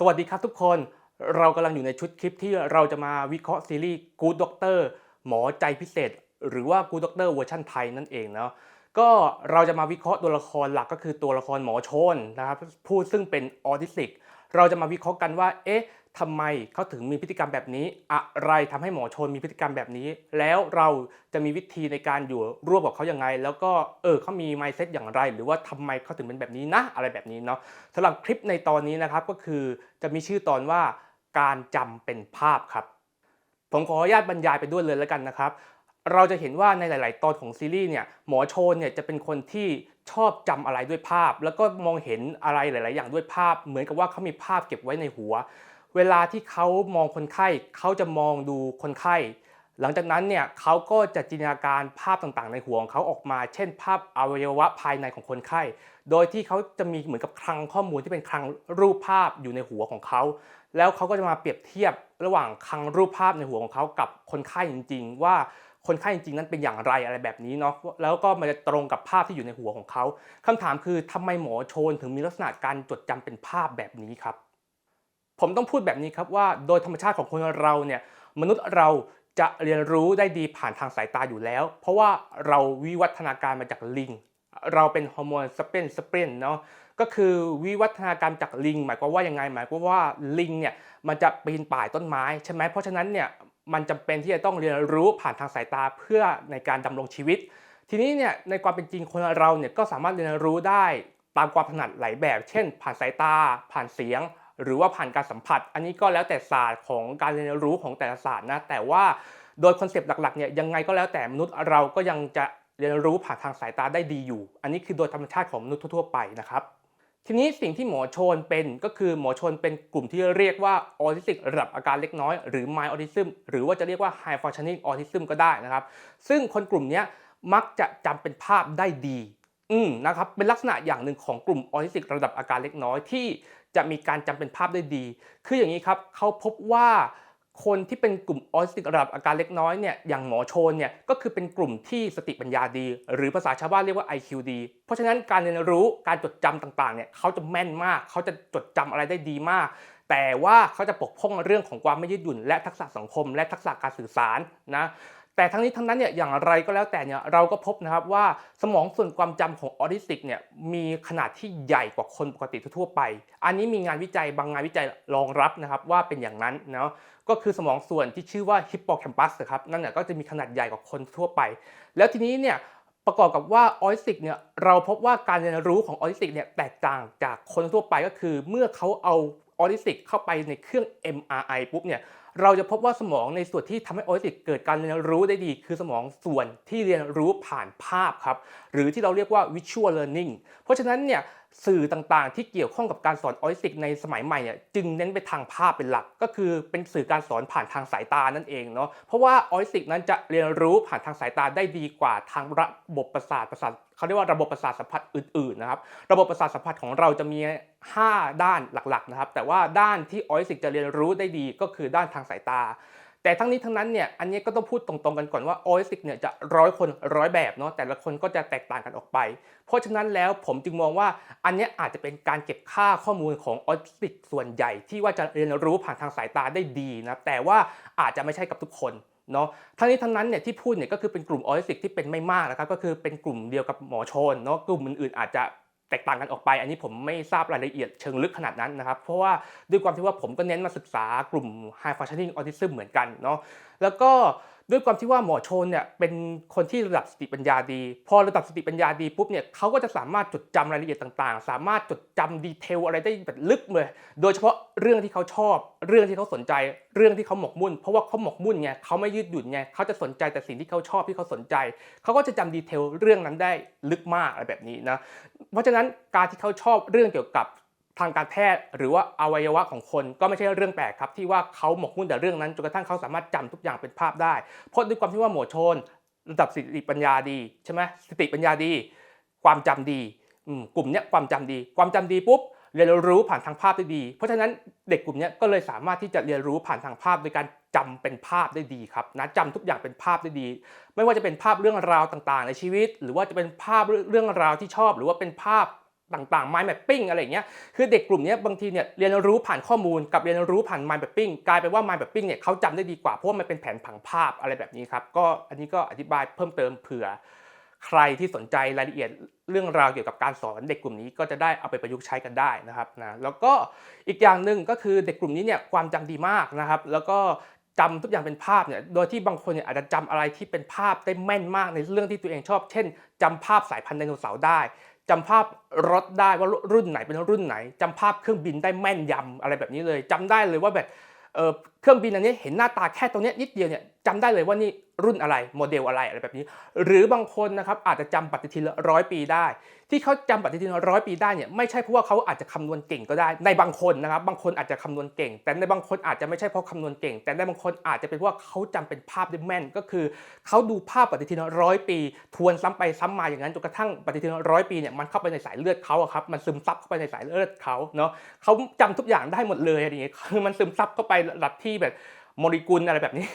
สวัสดีครับทุกคน เรากำลังอยู่ในชุดคลิปที่เราจะมาวิเคราะห์ซีรีส์ Good Doctor หมอใจพิเศษ หรือว่า Good Doctor เวอร์ชันไทยนั่นเองเนาะก็เราจะมาวิเคราะห์ตัวละครหลักก็คือตัวละครหมอโชนนะครับผู้ซึ่งเป็นออทิสติก เราจะมาวิเคราะห์กันว่าเอ๊ะ ทำไมเขาถึงมีพฤติกรรมแบบนี้ อะไรทำให้หมอชนมีพฤติกรรมแบบนี้ แล้วเราจะมีวิธีในการอยู่ร่วมกับเขาอยังไง แล้วก็เออเขามี mindset อย่างไร หรือว่าทำไมเขาถึงเป็นแบบนี้นะ อะไรแบบนี้เนาะสำหรับคลิปในตอนนี้นะครับก็คือจะมีชื่อตอนว่าการจำเป็นภาพครับ ผมขออนุญาตบรรยายไปด้วยเลยแล้วกันนะครับเราจะเห็นว่าในหลาย ๆ ตอนของซีรีส์เนี่ยหมอโชนเนี่ยจะเป็นคนที่ชอบจำอะไรด้วยภาพ แล้วก็มองเห็นอะไรหลาย ๆ อย่างด้วยภาพ เหมือนกับว่าเขามีภาพเก็บไว้ในหัว เวลาที่เขามองคนไข้เขาจะมองดูคนไข้ หลังจากนั้นเนี่ยเขาก็จะจินตนาการภาพต่างๆ ในหัวของเขาออกมา เช่น ภาพอวัยวะภายในของคนไข้ โดยที่เขาจะมีเหมือนกับคลังข้อมูลที่เป็นคลังรูปภาพอยู่ในหัวของเขา แล้วเขาก็จะมาเปรียบเทียบระหว่างคลังรูปภาพในหัวของเขากับคนไข้จริง ๆ ว่าคนไข้จริงๆนั้นเป็นอย่างไรอะไรแบบนี้เนาะแล้วก็มันจะตรงกับภาพที่อยู่ในหัวของเขาคำถามคือทำไมหมอโชนถึงมีลักษณะการจดจำเป็นภาพแบบนี้ครับ ผมต้องพูดแบบนี้ครับว่าโดยธรรมชาติของคนเราเนี่ยมนุษย์เราจะเรียนรู้ได้ดีผ่านทางสายตาอยู่แล้ว เพราะว่าเราวิวัฒนาการมาจากลิง เราเป็นฮอร์โมนสเปนสเปนเนาะก็คือวิวัฒนาการจากลิง หมายความว่ายังไง หมายความว่าลิงเนี่ยมันจะปีนป่ายต้นไม้ใช่ไหมเพราะฉะนั้นเนี่ยมันจำเป็นที่จะต้องเรียนรู้ผ่านทางสายตาเพื่อในการดำรงชีวิต ทีนี้เนี่ยในความเป็นจริงคนเราเนี่ยก็สามารถเรียนรู้ได้ตามความถนัดหลายแบบ เช่น ผ่านสายตา ผ่านเสียง หรือว่าผ่านการสัมผัส อันนี้ก็แล้วแต่ศาสตร์ของการเรียนรู้ของแต่ละศาสตร์นะแต่ว่าโดยคอนเซปต์หลักๆเนี่ยยังไงก็แล้วแต่มนุษย์เราก็ยังจะเรียนรู้ผ่านทางสายตาได้ดีอยู่ อันนี้คือโดยธรรมชาติของมนุษย์ทั่วๆไปนะครับทีนี้สิ่งที่หมอโชนเป็นก็คือหมอโชนเป็นกลุ่มที่เรียกว่าออทิสติกระดับอาการเล็กน้อย หรือ mild autism หรือว่าจะเรียกว่า high functioning autism ก็ได้นะครับ ซึ่งคนกลุ่มนี้มักจะจำเป็นภาพได้ดี อืมนะครับเป็นลักษณะอย่างหนึ่งของกลุ่มออทิสติกระดับอาการเล็กน้อยที่จะมีการจำเป็นภาพได้ดี คืออย่างนี้ครับเขาพบว่าคนที่เป็นกลุ่มออทิสติกระดับอาการเล็กน้อยเนี่ยอย่างหมอโชนเนี่ยก็คือเป็นกลุ่มที่สติปัญญาดี หรือภาษาชาวบ้านเรียกว่า IQ ดี เพราะฉะนั้นการเรียนรู้การจดจำต่างๆเนี่ยเขาจะแม่นมาก เขาจะจดจำอะไรได้ดีมาก แต่ว่าเขาจะปกป้องเรื่องของความไม่ยืดหยุ่น และทักษะสังคม และทักษะการสื่อสารนะ แต่ทั้งนี้ทั้งนั้นเนี่ยอย่างไรก็แล้วแต่เนี่ยเราก็พบนะครับว่าสมองส่วนความจำของออทิสติกเนี่ยมีขนาดที่ใหญ่กว่าคนปกติทั่วไป อันนี้มีงานวิจัยบางงานวิจัยรองรับนะครับว่าเป็นอย่างนั้นเนาะก็คือสมองส่วนที่ชื่อว่าฮิปโปแคมปัสครับนั่นเนี่ยก็จะมีขนาดใหญ่กว่าคนทั่วไป แล้วทีนี้เนี่ยประกอบกับว่าออทิสติกเนี่ยเราพบว่าการเรียนรู้ของออทิสติกเนี่ยแตกต่างจากคนทั่วไปก็คือเมื่อเขาเอาออทิสติกเข้าไปในเครื่อง MRI ปุ๊บเนี่ย เราจะพบว่าสมองในส่วนที่ทำให้ออทิสติกเกิดการเรียนรู้ได้ดี คือสมองส่วนที่เรียนรู้ผ่านภาพครับ หรือที่เราเรียกว่า visual learning เพราะฉะนั้นเนี่ย สื่อต่างๆ ที่เกี่ยวข้องกับการสอนออทิสติกในสมัยใหม่เนี่ยจึงเน้นไปทางภาพเป็นหลัก ก็คือเป็นสื่อการสอนผ่านทางสายตานั่นเองเนาะเพราะว่าออทิสติกนั้นจะเรียนรู้ผ่านทางสายตาได้ดีกว่าทางระบบประสาทประสาทเขาเรียกว่าระบบประสาทสัมผัสอื่นๆนะครับระบบประสาทสัมผัสของเราจะมี 5 ด้านหลักๆนะครับแต่ว่าด้านที่ออทิสติกจะเรียนรู้ได้ดีก็คือด้านทางสายตา แต่ทั้งนี้ทั้งนั้นเนี่ยอันนี้ก็ต้องพูดตรงๆกันก่อนว่าออทิสิกเนี่ยจะร้อยคนร้อยแบบเนาะแต่ละคนก็จะแตกต่างกันออกไป เพราะฉะนั้นแล้วผมจึงมองว่าอันนี้อาจจะเป็นการเก็บค่าข้อมูลของออทิสิกส่วนใหญ่ ที่ว่าจะเรียนรู้ผ่านทางสายตาได้ดีนะแต่ว่าอาจจะไม่ใช่กับทุกคนเนาะทั้งนี้ทั้งนั้นเนี่ยที่พูดเนี่ยก็คือเป็นกลุ่มออทิสติกที่เป็นไม่มากนะครับก็คือเป็นกลุ่มเดียวกับหมอชนเนาะกลุ่มอื่นๆอาจจะ แตกต่างกันออกไป อันนี้ผมไม่ทราบรายละเอียดเชิงลึกขนาดนั้นนะครับ เพราะว่าด้วยความที่ว่าผมก็เน้นมาศึกษากลุ่ม high functioning autism เหมือนกันเนาะแล้วก็ ด้วยความที่ว่าหมอชนเนี่ยเป็นคนที่ระดับสติปัญญาดี พอระดับสติปัญญาดีปุ๊บเนี่ยเขาก็จะสามารถจดจำรายละเอียดต่างๆ สามารถจดจำดีเทลอะไรได้แบบลึกเลยโดยเฉพาะเรื่องที่เขาชอบ เรื่องที่เขาสนใจ เรื่องที่เขาหมกมุ่น เพราะว่าเขาหมกมุ่นไงเขาไม่ยืดหยุ่นไงเขาจะสนใจแต่สิ่งที่เขาชอบที่เขาสนใจเขาก็จะจำดีเทลเรื่องนั้นได้ลึกมากอะไรแบบนี้นะเพราะฉะนั้นการที่เขาชอบเรื่องเกี่ยวกับ ทางการแพทย์หรือว่าอวัยวะของคนก็ไม่ใช่เรื่องแปลกครับที่ว่าเขาหมกมุ่นแต่เรื่องนั้นจนกระทั่งเขาสามารถจำทุกอย่างเป็นภาพได้ เพราะด้วยความที่ว่าหมอชน ระดับสติปัญญาดีใช่ไหมสติปัญญาดี ความจำดีกลุ่มเนี้ยความจำดี ความจำดีปุ๊บเรียนรู้ผ่านทางภาพได้ดี เพราะฉะนั้นเด็กกลุ่มนี้ก็เลยสามารถที่จะเรียนรู้ผ่านทางภาพโดยการจำเป็นภาพได้ดีครับนะจำทุกอย่างเป็นภาพได้ดี ไม่ว่าจะเป็นภาพเรื่องราวต่างๆ ในชีวิต หรือว่าจะเป็นภาพเรื่องราวที่ชอบ หรือว่าเป็นภาพ ต่างๆ mind mapping อะไรเงี้ย คือเด็กกลุ่มนี้บางทีเนี่ยเรียนรู้ผ่านข้อมูลกับเรียนรู้ผ่าน mind mapping กลายเป็นว่า mind mapping เนี่ยเขาจำได้ดีกว่าเพราะว่ามันเป็นแผนผังภาพอะไรแบบนี้ครับ ก็อันนี้ก็อธิบายเพิ่มเติมเผื่อ ใครที่สนใจรายละเอียดเรื่องราวเกี่ยวกับการสอนเด็กกลุ่มนี้ก็จะได้เอาไปประยุกต์ใช้กันได้นะครับนะ แล้วก็อีกอย่างหนึ่งก็คือเด็กกลุ่มนี้เนี่ยความจำดีมากนะครับ แล้วก็ จำทุกอย่างเป็นภาพเนี่ย โดยที่บางคนเนี่ยอาจจะจำอะไรที่เป็นภาพได้แม่นมากในเรื่องที่ตัวเองชอบ เช่นจำภาพสายพันธุ์ไดโนเสาร์ได้จำภาพรถได้ว่ารุ่นไหนเป็นรุ่นไหนจำภาพเครื่องบินได้แม่นยำอะไรแบบนี้เลยจำได้เลยว่าแบบเออเครื่องบินอันนี้เห็นหน้าตาแค่ตรงนี้นิดเดียวเนี่ยจำได้เลยว่านี่ รุ่นอะไรโมเดลอะไรอะไรแบบนี้ หรือบางคนนะครับอาจจะจำปฏิทินร้อยปีได้ ที่เขาจำปฏิทินร้อยปีได้เนี่ยไม่ใช่เพราะว่าเขาอาจจะคำนวณเก่งก็ได้ ในบางคนนะครับบางคนอาจจะคำนวณเก่ง แต่ในบางคนอาจจะไม่ใช่เพราะคำนวณเก่ง แต่ในบางคนอาจจะเป็นเพราะว่าเขาจำเป็นภาพได้แม่น ก็คือเขาดูภาพปฏิทินร้อยปี ทวนซ้ำไปซ้ำมาอย่างนั้นจนกระทั่งปฏิทินร้อยปีเนี่ยมันเข้าไปในสายเลือดเขาอะครับมันซึมซับเข้าไปในสายเลือดเขาเนาะเขาจำทุกอย่างได้หมดเลยอะไรอย่างเงี้ยคือมันซึมซับเข้าไประดับที่แบบโมเลกุลอะไรแบบนี้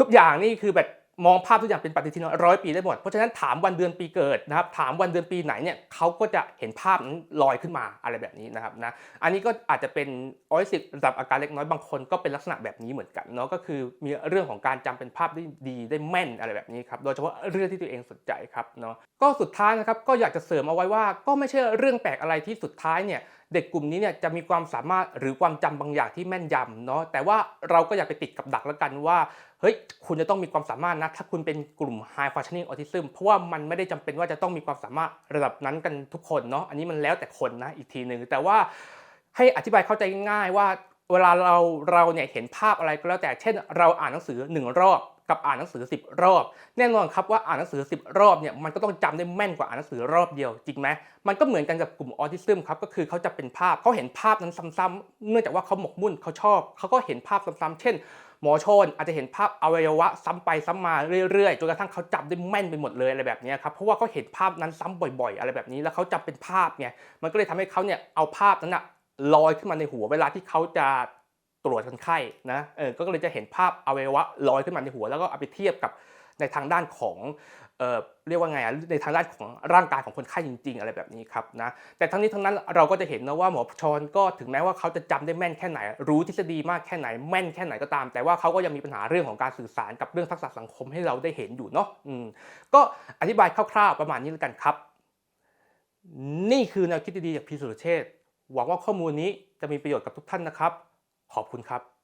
ทุกอย่างนี่คือแบบ มองภาพทุกอย่างเป็นปฏิทินร้อยปีได้หมด เพราะฉะนั้นถามวันเดือนปีเกิดนะครับถามวันเดือนปีไหนเนี่ยเขาก็จะเห็นภาพนั้นลอยขึ้นมาอะไรแบบนี้นะครับนะอันนี้ก็อาจจะเป็นออทิสติกระดับอาการเล็กน้อยบางคนก็เป็นลักษณะแบบนี้เหมือนกันเนาะก็คือมีเรื่องของการจำเป็นภาพได้ดีได้แม่นอะไรแบบนี้ครับโดยเฉพาะเรื่องที่ตัวเองสนใจครับเนาะก็สุดท้ายนะครับก็อยากจะเสริมเอาไว้ว่าก็ไม่ใช่เรื่องแปลกอะไรที่สุดท้ายเนี่ย เด็กกลุ่มนี้เนี่ยจะมีความสามารถหรือความจำบางอย่างที่แม่นยำเนาะแต่ว่าเราก็อย่าไปติดกับดักแล้วกันว่าเฮ้ยคุณจะต้องมีความสามารถนะถ้าคุณเป็นกลุ่ม high functioning autism เพราะว่ามันไม่ได้จำเป็นว่าจะต้องมีความสามารถระดับนั้นกันทุกคนเนาะอันนี้มันแล้วแต่คนนะอีกทีหนึ่งแต่ว่าให้อธิบายเข้าใจง่ายๆว่าเวลาเราเราเนี่ยเห็นภาพอะไรก็แล้วแต่เช่น เราอ่านหนังสือหนึ่งรอบ กับอ่านหนังสือ 10 รอบ แน่นอนครับว่าอ่านหนังสือ 10 รอบเนี่ยมันก็ต้องจำได้แม่นกว่าอ่านหนังสือรอบเดียวจริงไหมมันก็เหมือนกันกับกลุ่มออทิซึมครับก็คือเขาจะเป็นภาพเขาเห็นภาพนั้นซ้ำๆเนื่องจากว่าเขาหมกมุ่นเขาชอบเขาก็เห็นภาพซ้ำๆเช่น หมอชนอาจจะเห็นภาพอวัยวะซ้ำไปซ้ำมาเรื่อยๆจนกระทั่งเขาจำได้แม่นไปหมดเลยอะไรแบบนี้ครับเพราะว่าเขาเห็นภาพนั้นซ้ำบ่อย ๆ อะไรแบบนี้แล้วเขาจำเป็นภาพไงมันก็เลยทำให้เขาเนี่ยเอาภาพนั้นอะลอยขึ้นมาในหัวเวลาที่เขาจะ ตรวจคนไข้นะเออก็เลยจะเห็นภาพอวัยวะลอยขึ้นมาในหัว แล้วก็เอาไปเทียบกับในทางด้านของเอ่อเรียกว่าไงอะในทางด้านของร่างกายของคนไข้จริง ๆ อะไรแบบนี้ครับนะแต่ทั้งนี้ทั้งนั้นเราก็จะเห็นนะว่าหมอชอนก็ถึงแม้ว่าเขาจะจำได้แม่นแค่ไหน รู้ทฤษฎีมากแค่ไหนแม่นแค่ไหนก็ตาม แต่ว่าเขาก็ยังมีปัญหาเรื่องของการสื่อสารกับเรื่องทักษะสังคมให้เราได้เห็นอยู่เนาะอืมก็อธิบายคร่าวๆประมาณนี้แล้วกันครับ นี่คือแนวคิดดีๆจากพีสุรเชษหวังว่าข้อมูลนี้จะมีประโยชน์กับทุกท่านนะครับ ขอบคุณครับ